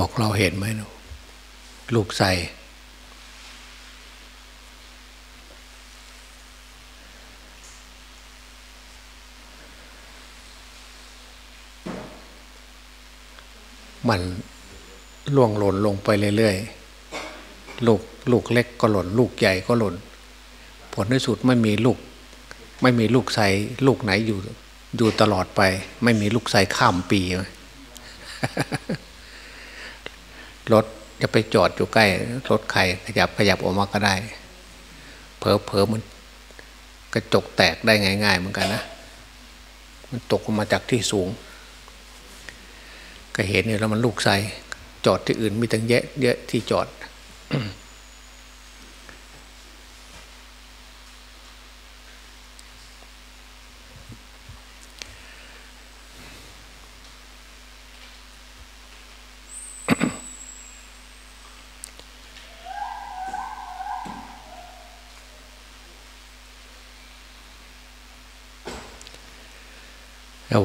พวกเราเห็นไหมลูกใส่มันล่วงหล่นลงไปเรื่อยๆ ลูกลูกเล็กก็หล่น ลูกใหญ่ก็หล่น ผลที่สุดไม่มีลูก ไม่มีลูกใสลูกไหนอยู่อยู่ตลอดไป ไม่มีลูกใสข้ามปี รถจะไปจอดอยู่ใกล้ รถใครขยับขยับออกมาก็ได้ เพอเพอมันกระจกแตกได้ง่าย ๆ เหมือนกันนะ มันตกมาจากที่สูง ก็เห็นเนี่ยแล้วมันลูกใสจอดที่อื่นมีตั้งเยอะเยอะที่จอด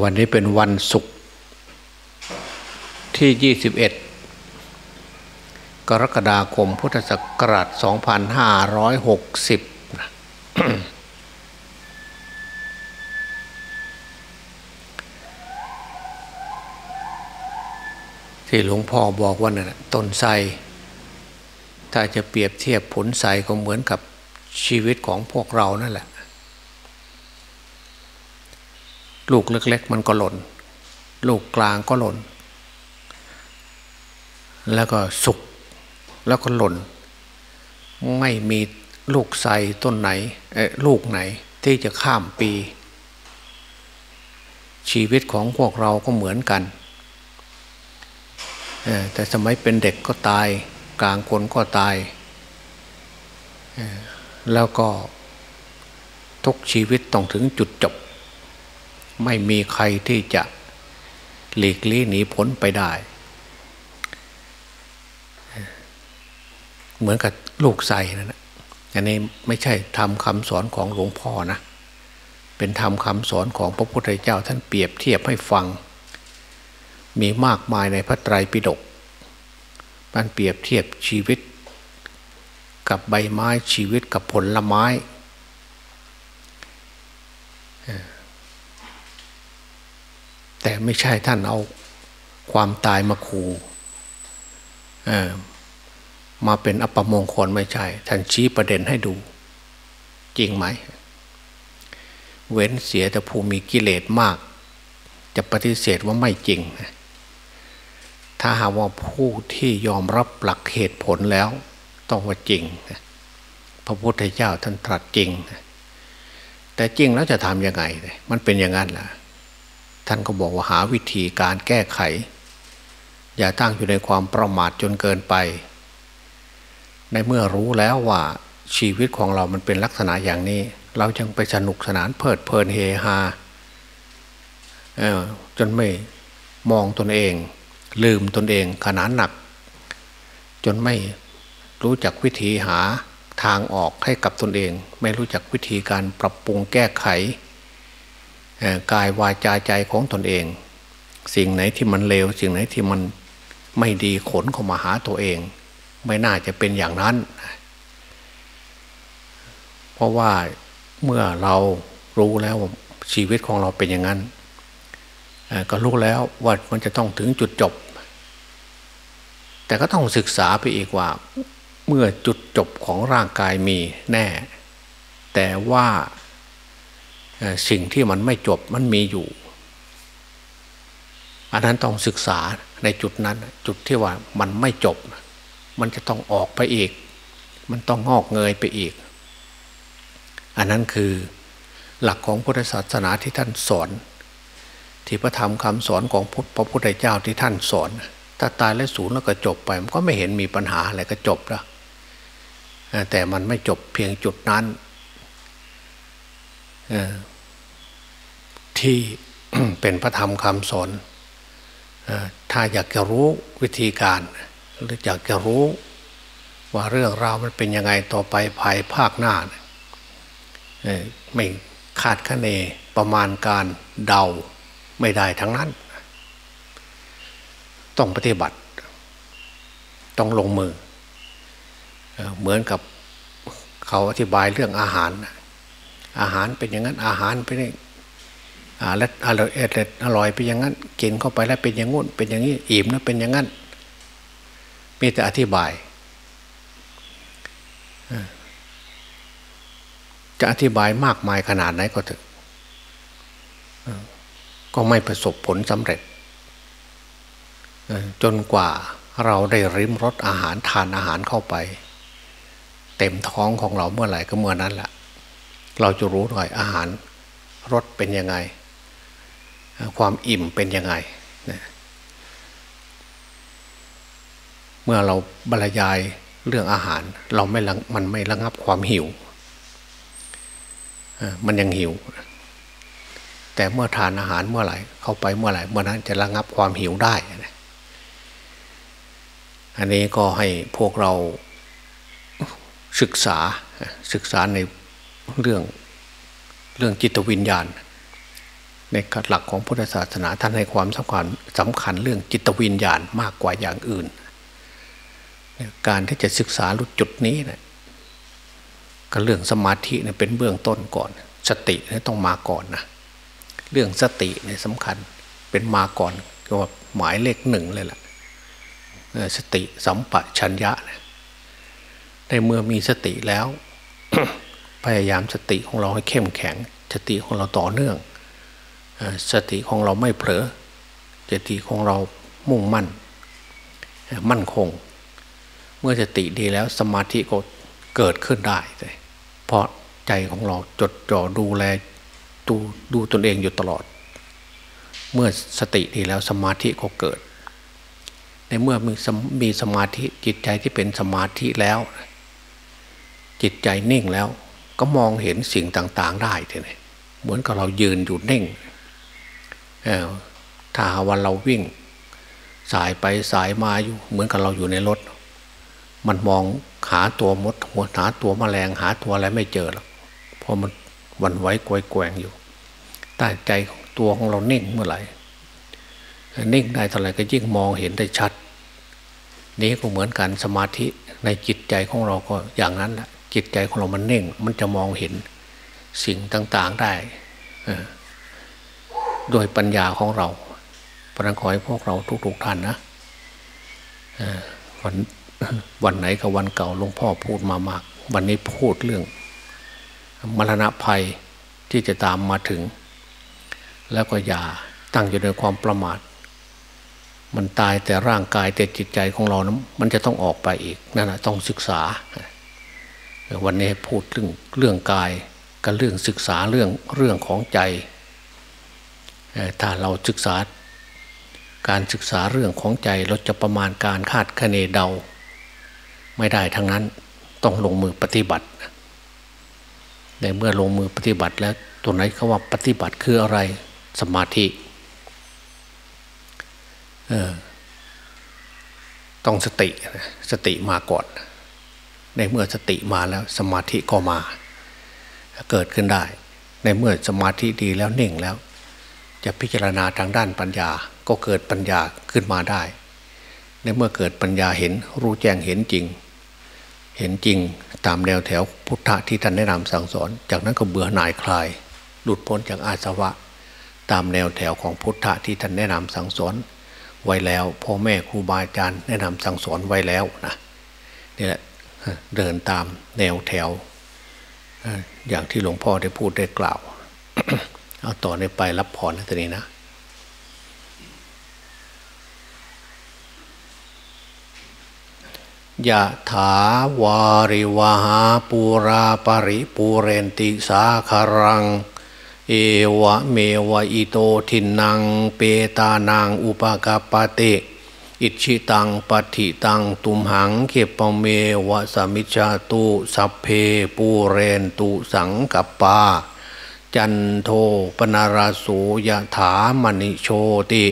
วันนี้เป็นวันศุกร์ที่ 21 กรกฎาคมพุทธศักราช 2560 ที่หลวงพ่อบอกว่าน่ะต้นไทรถ้าจะเปรียบเทียบผลไทรก็เหมือนกับชีวิตของพวกเรานั่นแหละ ลูกเล็กๆมันก็หล่น ลูกกลางก็หล่น แล้วก็สุกแล้วก็หล่น ไม่มีลูกใสต้นไหนลูกไหนที่จะข้ามปี ชีวิตของพวกเราก็เหมือนกัน แต่สมัยเป็นเด็กก็ตาย กลางคนก็ตาย แล้วก็ทุกชีวิตต้องถึงจุดจบ ไม่มีใครที่จะหลีกลี่หนีพ้นไปได้ เหมือนกับลูกใส่นั่นแหะอันนี้ไม่ใช่ทำคำสอนของหลวงพ่อนะ เป็นทำคำสอนของพระพุทธเจ้าท่านเปรียบเทียบให้ฟัง มีมากมายในพระไตรปิฎกมันเปรียบเทียบชีวิต กับใบไม้ชีวิตกับผลไม้ แต่ไม่ใช่ท่านเอาความตายมาขู่มาเป็นอัปมงคลไม่ใช่ ท่านชี้ประเด็นให้ดู จริงไหม เว้นเสียแต่ผู้มีกิเลสมาก จะปฏิเสธว่าไม่จริง ถ้าหากว่าผู้ที่ยอมรับหลักเหตุผลแล้ว ต้องว่าจริง พระพุทธเจ้าท่านตรัสจริง แต่จริงแล้วจะทำยังไง มันเป็นอย่างนั้นล่ะ ท่านก็บอกว่าหาวิธีการแก้ไข อย่าตั้งอยู่ในความประมาทจนเกินไป ในเมื่อรู้แล้วว่าชีวิตของเรามันเป็นลักษณะอย่างนี้ เราจึงไปสนุกสนานเพลิดเพลินเฮฮาจนไม่มองตนเอง ลืมตนเองขนาดหนัก จนไม่รู้จักวิธีหาทางออกให้กับตนเอง ไม่รู้จักวิธีการปรับปรุงแก้ไข กายวาจาใจของตนเอง สิ่งไหนที่มันเลวสิ่งไหนที่มันไม่ดีขนเข้ามาหาตัวเอง ไม่น่าจะเป็นอย่างนั้น เพราะว่าเมื่อเรารู้แล้วชีวิตของเราเป็นอย่างนั้น ก็รู้แล้วว่ามันจะต้องถึงจุดจบ แต่ก็ต้องศึกษาไปอีกว่า เมื่อจุดจบของร่างกายมีแน่ แต่ว่า สิ่งที่มันไม่จบมันมีอยู่ อันนั้นต้องศึกษาในจุดนั้น จุดที่ว่ามันไม่จบ มันจะต้องออกไปอีก มันต้องงอกเงยไปอีก อันนั้นคือหลักของพุทธศาสนาที่ท่านสอน ที่พระธรรมคำสอนของพระพุทธเจ้าที่ท่านสอน ถ้าตายแล้วสูญแล้วก็จบไป มันก็ไม่เห็นมีปัญหาอะไรก็จบแล้วแต่มันไม่จบเพียงจุดนั้น ที่เป็นพระธรรมคำสอนถ้าอยากจะรู้วิธีการ หรืออยากจะรู้ว่าเรื่องราวมันเป็นยังไงต่อไปภายภาคหน้าไม่คาดคะเนประมาณการเดาไม่ได้ทั้งนั้น ต้องปฏิบัติ ต้องลงมือ เหมือนกับเขาอธิบายเรื่องอาหาร อาหารเป็นอย่างนั้นอาหารเป็น อย่างแล้วอร่อยอร่อยเป็นอย่างนั้นกินเข้าไปแล้วเป็นอย่างงู้นเป็นอย่างนี้อิ่มแล้วเป็นอย่างนั้นมีแต่อธิบายจะอธิบายมากมายขนาดไหนก็ถอะก็ไม่ประสบผลสำเร็จ จนกว่าเราได้ริมรสอาหารทานอาหารเข้าไป เต็มท้องของเราเมื่อไหร่ก็เมื่อนั้นแหละเราจะรู้หน่อยอาหารรสเป็นยังไง ความอิ่มเป็นยังไงเมื่อเราบรรยายเรื่องอาหาร เราไม่มันไม่ระงับความหิว มันยังหิว แต่เมื่อทานอาหารเมื่อไหร่ เข้าไปเมื่อไหร่เมื่อนั้นจะระงับความหิวได้อันนี้ก็ให้พวกเราศึกษาศึกษาในเรื่องเรื่องจิตวิญญาณ ในหลักของพุทธศาสนาท่านให้ความสำคัญสำคัญเรื่องจิตวิญญาณมากกว่าอย่างอื่น การที่จะศึกษาลุจุดนี้นะก็เรื่องสมาธิเนี่ยเป็นเบื้องต้นก่อน สติเนี่ยต้องมาก่อนนะเรื่องสติเนี่ยสำคัญเป็นมาก่อนก็หมายเลขหนึ่งเลยล่ะสติสัมปชัญญะในเมื่อมีสติแล้ว พยายามสติของเราให้เข้มแข็ง สติของเราต่อเนื่อง สติของเราไม่เผลอสติของเรามุ่งมั่น มั่นคง เมื่อสติดีแล้วสมาธิก็เกิดขึ้นได้เพราะใจของเราจดจ่อดูแลดูดูตนเองอยู่ตลอด เมื่อสติดีแล้วสมาธิก็เกิด ในเมื่อมีมีสมาธิจิตใจที่เป็นสมาธิแล้ว จิตใจนิ่งแล้วก็มองเห็นสิ่งต่าง ๆ ได้ทีนี้เหมือนกับเรายืนอยู่นิ่ง ถ้าวันเราวิ่ง สายไปสายมาอยู่ เหมือนกับเราอยู่ในรถ มันมองหาตัวมดหัวหาตัวแมลงหาตัวอะไรไม่เจอหรอกเพราะมันวันไว้กวยแกงอยู่แต่ใจตัวของเรานิ่งเมื่อไหร่นิ่งได้เท่าไหร่ก็ยิ่งมองเห็นได้ชัด นี้ก็เหมือนกันสมาธิในจิตใจของเราก็อย่างนั้นแหละจิตใจของเรามันนิ่ง มันจะมองเห็นสิ่งต่างๆได้ โดยปัญญาของเราพระขอให้พวกเราทุกๆท่านนะวันวันไหนกับวันเก่าหลวงพ่อพูดมามาก วันนี้พูดเรื่อง มรณะภัยที่จะตามมาถึง แล้วก็อย่าตั้งอยู่ในความประมาท มันตายแต่ร่างกายแต่จิตใจของเรานะมันจะต้องออกไปอีกนั่นแหะต้องศึกษา วันนี้พูดเรื่องเรื่องกายกับเรื่องศึกษาเรื่องเรื่องของใจ ถ้าเราศึกษาการศึกษาเรื่องของใจเราจะประมาณการคาดคะเนเดา ไม่ได้ทั้งนั้นต้องลงมือปฏิบัติในเมื่อลงมือปฏิบัติแล้วตัวไหนเขาว่าปฏิบัติคืออะไรสมาธิต้องสติสติมาก่อน ในเมื่อสติมาแล้วสมาธิก็มา เกิดขึ้นได้ ในเมื่อสมาธิดีแล้วนิ่งแล้ว จะพิจารณาทางด้านปัญญาก็เกิดปัญญาขึ้นมาได้ ในเมื่อเกิดปัญญาเห็นรู้แจ้งเห็นจริง เห็นจริงตามแนวแถวพุทธะที่ท่านแนะนำสั่งสอน จากนั้นก็เบื่อหน่ายคลาย หลุดพ้นจากอาสวะ ตามแนวแถวของพุทธะที่ท่านแนะนำสั่งสอน ไว้แล้วพ่อแม่ครูบาอาจารย์แนะนำสั่งสอนไว้แล้วนะนี่แหละเดินตามแนวแถว อย่างที่หลวงพ่อได้พูดได้กล่าว เอาต่อในไปรับพรนะทีนี้นะยะถาวาริวหาปูราปริปูเรนติสาคารัง เอวะเมวะอิโตทินัง เปตานางอุปกาปเต อิชิตังปฏิตังตุมหังเขปเมวะสมิจาตุสัพเพปูเรนตุสังกปา จันโทปนาราสูยถามณิโชติ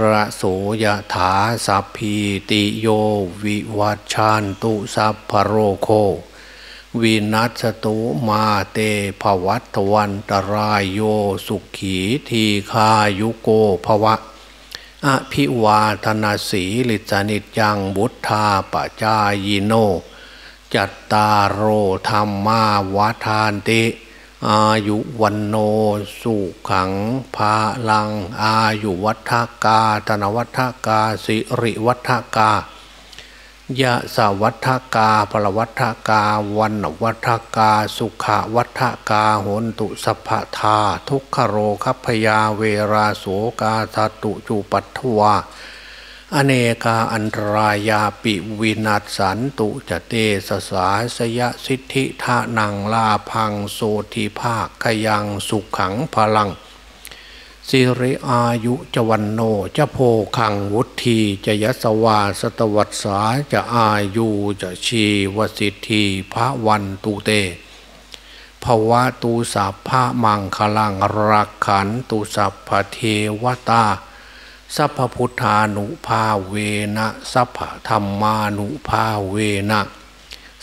ระโสยถาสัพพีติโยวิวัชานตุสัพพโรโค วินัสตุมาเตภวัตวันตรายโยสุขีทีคายุโกภวะ อภิวาธนาสีลิจานิจยังบุทธาปจายโน จัตตารโอธรรมาวาทานติ อายุวันโนสุขังภาลัง อายุวัฏกาตนวัฏกา สิริวัฏกายะสาวัฏกาปรวัฏกา วันวัฏกา สุขวัฏกาโหนตุสัพพทา ทุกขโรคัพยาเวราโสกาทตุจูปัทวา อเนกาอันตรายาปิวินัสสันตุจเตสสาสยสิทธิทานังลาพังโสทีภาคขยังสุขขังพลัง สิริอายุจวันโนจะโพคังวุธีจะยสวาสตวัสสาจะอายุจะชีวสิทธีพระวันตุเตภวะตูสัพพะมังคลังรักขันตุสัพพเทวตา สัพพุทธานุภาเวนะสัพพธรรมานุภาเวนะ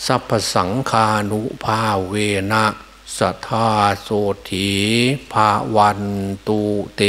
สัพพสังฆานุภาเวนะสัทธาโสถีภาวันตุเต